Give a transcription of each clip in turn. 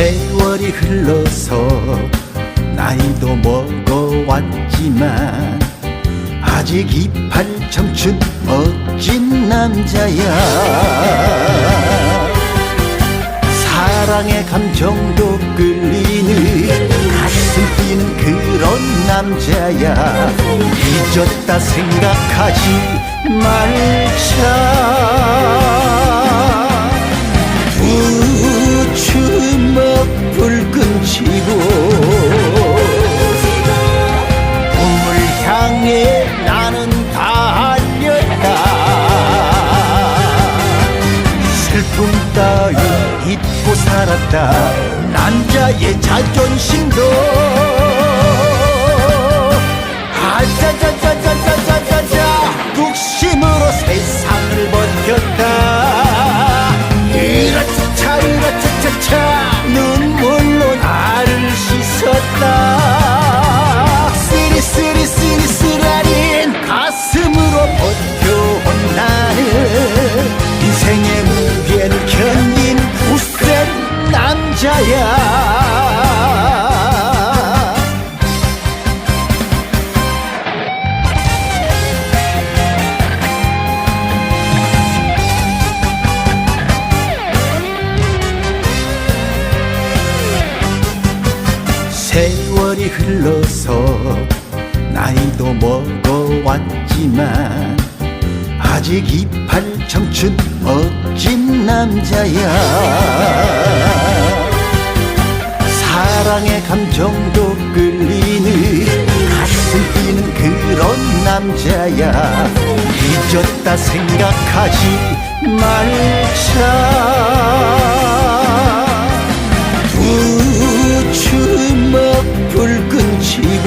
세월이 흘러서 나이도 먹어왔지만 아직 이팔 청춘 멋진 남자야. 사랑의 감정도 끌리는 가슴 뛰는 그런 남자야. 잊었다 생각하지 말자 슬픔 따위 잊고 살았다. 남자의 자존심도 세월이 흘러서 나이도 먹어왔지만 아직 이팔 청춘 멋진 남자야 사랑의 감정도 끌리는 가슴 뛰는 그런 남자야. 잊었다 생각하지 말자. 두 주먹 불끈 쥐고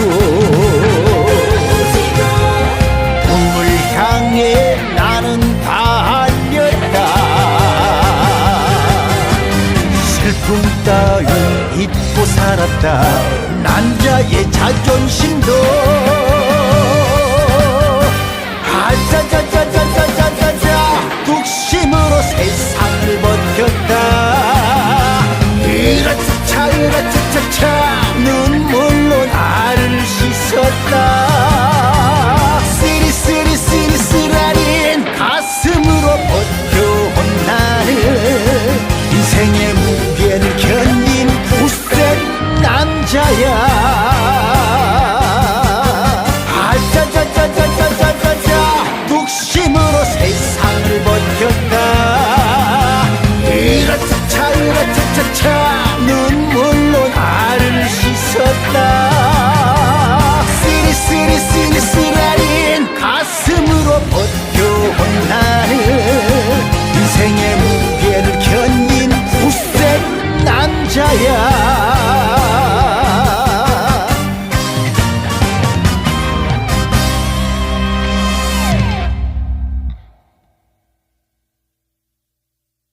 꿈을 향해 나는 달렸다. 슬픔 따위 잊고 살았다. 남자의 자존심도